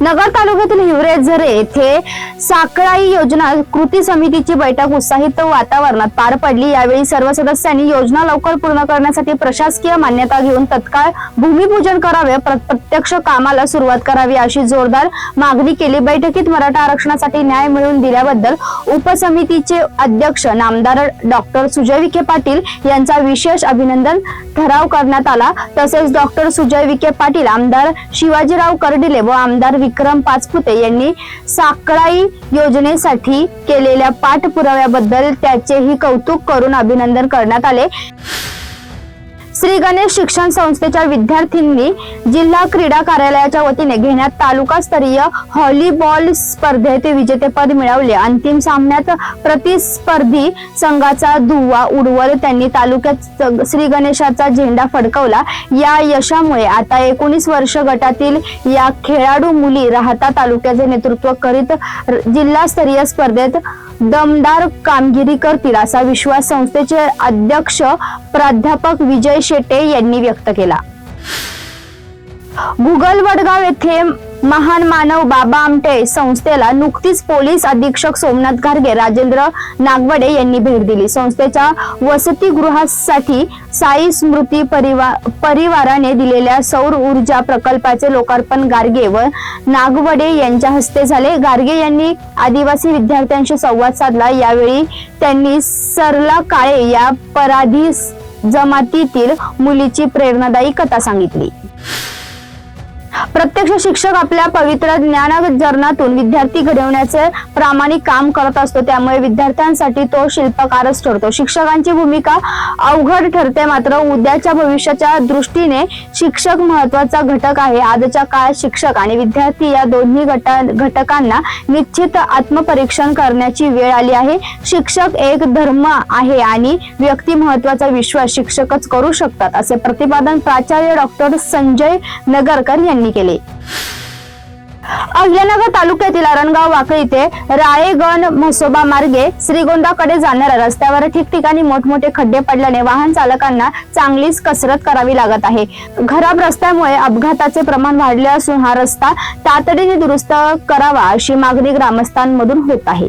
नगर तालुक्यातील हिवरे झरे येथे साकळाई योजना कृती समितीची बैठक उत्साहित वातावरणात पार पडली. यावेळी सर्व सदस्यांनी योजना लवकर पूर्ण करण्यासाठी प्रशासकीय मान्यता घेऊन तत्काळ भूमिपूजन करावे प्रत्यक्ष कामाला सुरुवात करावी अशी जोरदार मागणी केली. बैठकीत मराठा आरक्षणासाठी न्याय मिळवून दिल्याबद्दल उपसमितीचे अध्यक्ष नामदार डॉक्टर सुजय विखे पाटील यांचा विशेष अभिनंदन ठराव करण्यात आला. तसेच डॉक्टर सुजय विखे पाटील आमदार शिवाजीराव कर्डिले व आमदार विक्रम पाचपुते यांनी साकळाई योजनेसाठी केलेल्या पाठपुराव्याबद्दल त्याचेही कौतुक करून अभिनंदन करण्यात आले. श्री गणेश शिक्षण संस्थेच्या विद्यार्थ्यांनी जिल्हा क्रीडा कार्यालयाच्या वतीने घेण्यात तालुकास्तरीय हॉलीबॉल स्पर्धेत विजेतेपद मिळवले. अंतिम सामन्यात प्रतिस्पर्धी संघाचा धुव्वा उडवत त्यांनी तालुक्यात श्री गणेशाचा झेंडा फडकवला. या यशामुळे आता एकोणीस वर्ष गटातील या खेळाडू मुली राहता तालुक्याचे नेतृत्व करीत जिल्हास्तरीय स्पर्धेत दमदार कामगिरी करतील असा विश्वास संस्थेचे अध्यक्ष प्राध्यापक विजय शेटे यांनी व्यक्त केला. गुगल वडगाव येथे महान मानव बाबा आमटे संस्थेला नुकतीच पोलीस अधीक्षक सोमनाथ घारगे राजेंद्र नागवडे यांनी भेट दिली. संस्थेच्या वसतिगृहासाठी साई स्मृती परिवा, परिवाराने दिलेल्या सौर ऊर्जा प्रकल्पाचे लोकार्पण गारगे व नागवडे यांच्या हस्ते झाले. गारगे यांनी आदिवासी विद्यार्थ्यांशी संवाद साधला. यावेळी त्यांनी सरला काळे या पराधी जमातीतील मुलीची प्रेरणादायी कथा सांगितली. प्रत्यक्ष शिक्षक आपल्या पवित्र ज्ञानजर्नातून विद्यार्थी घडवण्याचे प्रामाणिक काम करत असतो. त्यामुळे विद्यार्थ्यांसाठी तो शिल्पकारच ठरतो. शिक्षकांची भूमिका अवघड ठरते मात्र उद्याच्या भविष्याच्या दृष्टीने शिक्षक महत्त्वाचा घटक आहे. आजच्या काळात शिक्षक आणि विद्यार्थी या दोन्ही गटा घटकांना निश्चित आत्मपरीक्षण करण्याची वेळ आली आहे. शिक्षक एक धर्म आहे आणि व्यक्ती महत्त्वाचा विश्वास शिक्षकच करू शकतात असे प्रतिपादन प्राचार्य डॉक्टर संजय नगरकर यांनी केले. अहिल्यानगर तालुक्यातील अरणगाव वाकळी ते राळेगण म्हसोबा मार्गे श्रीगोंदाकडे जाणाऱ्या रस्त्यावर ठिकठिकाणी मोठमोठे खड्डे पडल्याने वाहन चालकांना चांगलीच कसरत करावी लागत आहे. खराब रस्त्यामुळे अपघाताचे प्रमाण वाढले असून हा रस्ता तातडीने दुरुस्त करावा अशी मागणी ग्रामस्थांमधून होत आहे.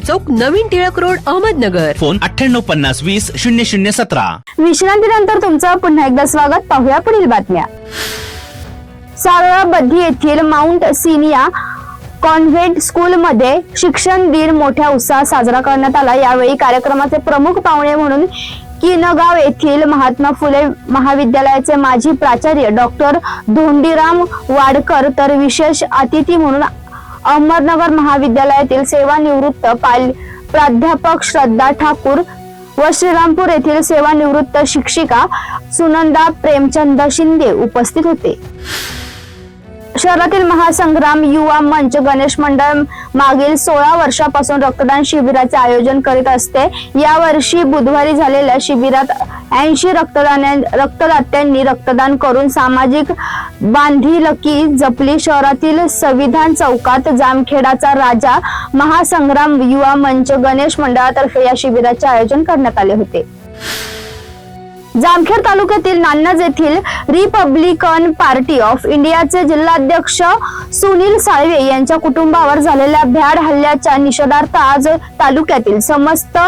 चौक नवीन टिळक रोड अहमदनगर. फोन अठ्ठ्याण्णव पन्नास वीस शून्य शून्य सतरा. विश्रांतीनंतर तुमचं पुन्हा एकदा स्वागत. पाहूया पुढील बातम्या. सारळाबद्धी येथील माउंट सिनिया कॉन्व्हेंट स्कूलमध्ये शिक्षण दिन मोठ्या उत्साहात साजरा करण्यात आला. यावेळी कार्यक्रमाचे प्रमुख पाहुणे म्हणून किनगाव येथील महात्मा फुले महाविद्यालयाचे माजी प्राचार्य डॉक्टर धोंडीराम वाडकर तर विशेष अतिथी म्हणून अहमदनगर महाविद्यालयातील सेवानिवृत्त पाल प्राध्यापक श्रद्धा ठाकूर व श्रीरामपूर येथील सेवानिवृत्त शिक्षिका सुनंदा प्रेमचंद शिंदे उपस्थित होते. शहरातील महासंग्राम युवा मंच गणेश मंडळ मागील सोळा वर्षापासून रक्तदान शिबिराचे आयोजन करीत असते. या वर्षी बुधवारी झालेल्या शिबिरात ऐंशी रक्तदान रक्तदात्यांनी रक्तदान करून सामाजिक बांधिलकी जपली. शहरातील संविधान चौकात जामखेडाचा राजा महासंग्राम युवा मंच गणेश मंडळातर्फे या शिबिराचे आयोजन करण्यात आले होते. जामखेड तालुक्यातील नान्नज येथील रिपब्लिकन पार्टी ऑफ इंडियाचे जिल्हाध्यक्ष सुनील साळवे यांच्या कुटुंबावर झालेल्या भ्याड हल्ल्याच्या निषेधार्थ आज तालुक्यातील समस्त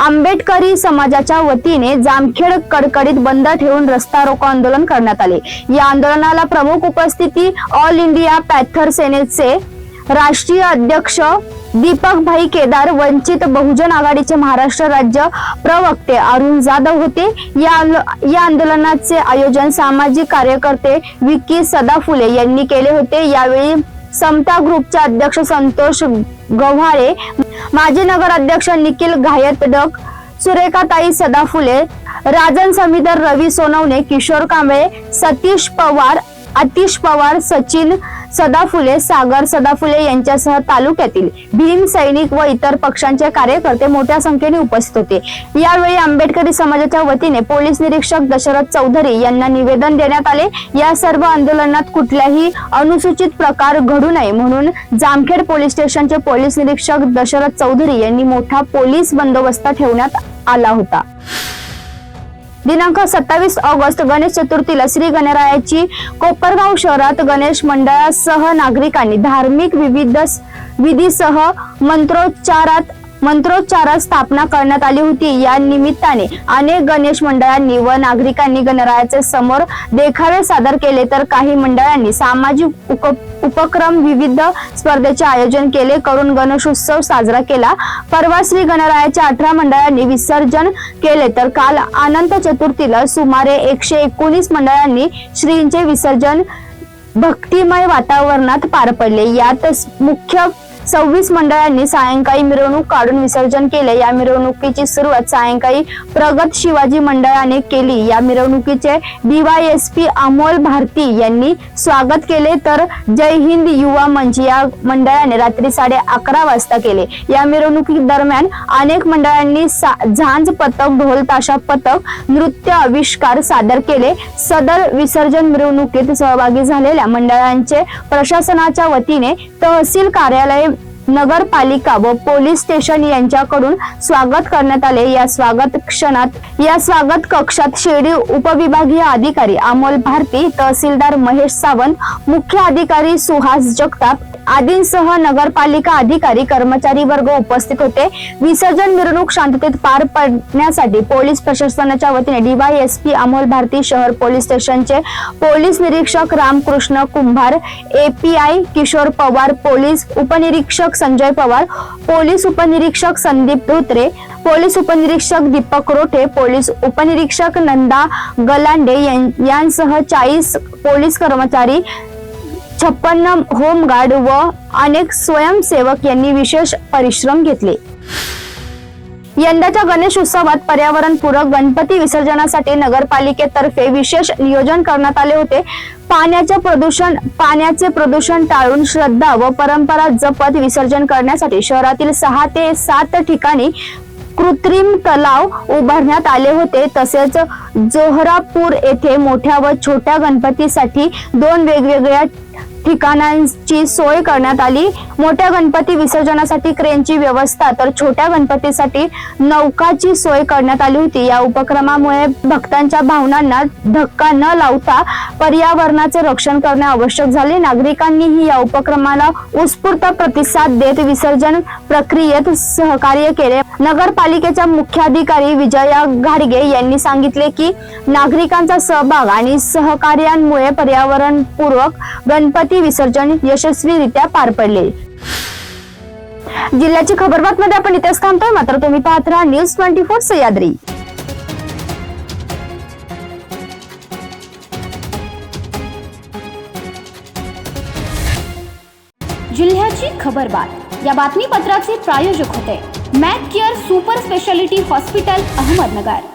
आंबेडकरी समाजाच्या वतीने जामखेड कडकडीत बंद ठेवून रस्ता रोको आंदोलन करण्यात आले. या आंदोलनाला प्रमुख उपस्थिती ऑल इंडिया पॅथर सेनेचे राष्ट्रीय अध्यक्ष दीपक भाई केदार वंचित बहुजन आघाडीचे महाराष्ट्र राज्य प्रवक्ते अरुण जाधव होते. या या आंदोलनाचे आयोजन सामाजिक कार्यकर्ते विकी सदाफुले यांनी केले होते. यावेळी समता ग्रुपचे अध्यक्ष संतोष गव्हाळे माजी नगराध्यक्ष निखिल घायतडक सुरेखाताई सदाफुले राजन समीधर रवी सोनवणे किशोर कांबळे सतीश पवार आतिश पवार सचिन सदाफुले सागर सदाफुले यांच्यासह तालुक्यातील भीम सैनिक व इतर पक्षांचे कार्यकर्ते मोठ्या संख्येने उपस्थित होते. यावेळी आंबेडकरी समाजाच्या वतीने पोलीस निरीक्षक दशरथ चौधरी यांना निवेदन देण्यात आले. या सर्व आंदोलनात कुठल्याही अनुसूचित प्रकार घडू नये म्हणून जामखेड पोलीस स्टेशनचे पोलीस निरीक्षक दशरथ चौधरी यांनी मोठा पोलीस बंदोबस्त ठेवण्यात आला होता. दिनांक सत्तावीस ऑगस्ट गणेश चतुर्थीला श्री गणरायाची कोपरगाव शहरात गणेश मंडळासह नागरिकांनी धार्मिक विविध विधीसह मंत्रोच्चारात मंत्रोच्चारात स्थापना करण्यात आली होती. या निमित्ताने अनेक गणेश मंडळांनी व नागरिकांनी गणरायाचे समोर देखावे सादर केले. तर काही मंडळांनी सामाजिक उप- उपक्रम विविध स्पर्धेचे आयोजन केले. करून गणेशोत्सव साजरा केला. परवा श्री गणरायाच्या अठरा मंडळांनी विसर्जन केले. तर काल अनंत चतुर्थीला सुमारे एकशे एकोणीस मंडळांनी श्रींचे विसर्जन भक्तिमय वातावरणात पार पडले. यात मुख्य सव्वीस मंडळांनी सायंकाळी मिरवणूक काढून विसर्जन केले. या मिरवणुकीची सुरुवात सायंकाळी प्रगत शिवाजी मंडळाने केली. या मिरवणुकीचे डीवायएसपी अमोल भारती यांनी स्वागत केले. तर जय हिंद युवा मंच या मंडळाने रात्री साडे अकरा वाजता केले. या मिरवणुकी दरम्यान अनेक मंडळांनी सा- झांज पथक ढोल ताशा पथक नृत्य आविष्कार सादर केले. सदर विसर्जन मिरवणुकीत सहभागी झालेल्या मंडळांचे प्रशासनाच्या वतीने तहसील कार्यालय नगरपालिका व पोलीस स्टेशन यांच्याकडून स्वागत करण्यात आले. या स्वागत क्षणात या स्वागत कक्षात शिर्डी उपविभागीय अधिकारी अमोल भारती तहसीलदार महेश सावंत मुख्य अधिकारी सुहास जगताप आदींसह नगरपालिका अधिकारी कर्मचारी वर्ग उपस्थित होते. विसर्जन मिरवणूक शांततेत पार पडण्यासाठी पोलीस प्रशासनाच्या वतीने डीवायएसपी अमोल भारती शहर पोलीस स्टेशनचे पोलीस निरीक्षक रामकृष्ण कुंभार एपीआय किशोर पवार पोलीस उपनिरीक्षक संजय पवार पोलीस उपनिरीक्षक संदीप धोत्रे पोलीस उपनिरीक्षक दीपक रोठे पोलीस उपनिरीक्षक नंदा गलांडे यांसह चाळीस पोलीस कर्मचारी छप्पन्न होमगार्ड व अनेक स्वयंसेवक यांनी विशेष परिश्रम घेतले. यंदाच्या गणेश उत्सवात पर्यावरणपूरक गणपती विसर्जनासाठी नगरपालिकेतर्फे विशेष नियोजन करण्यात आले होते. पाण्याचे प्रदूषण पाण्याचे प्रदूषण टाळून श्रद्धा व परंपरा जपत विसर्जन करण्यासाठी शहरातील सहा ते सात ठिकाणी कृत्रिम तलाव उभारण्यात आले होते. तसेच जोहरापूर येथे मोठ्या व छोट्या गणपतीसाठी दोन वेगवेगळ्या ठिकाणांची सोय करण्यात आली. मोठ्या गणपती विसर्जनासाठी क्रेनची व्यवस्था तर छोट्या गणपतीसाठी नौकाची सोय करण्यात आली होती. या उपक्रमामुळे भक्तांच्या भावनांना धक्का न लावता पर्यावरणाचे रक्षण करणे आवश्यक झाले. नागरिकांनीही या उपक्रमाला उत्स्फूर्त प्रतिसाद देत विसर्जन प्रक्रियेत सहकार्य केले. नगरपालिकेच्या मुख्याधिकारी विजया घाडगे यांनी सांगितले की की नागरिकांचा सहभाग आणि सहकार्यामुळे पर्यावरणपूर्वक गणपती विसर्जन यशस्वीरित्या पार पडले. जिल्ह्याची खबर बातमध्ये आपण इथेच थांबतोय. मात्र तुम्ही पाहत राहा न्यूज ट्वेंटी फोर सह्याद्री. जिल्ह्याची खबर बात. या बातमीपत्राचे प्रायोजक होते Mac Care Super Speciality Hospital Ahmednagar.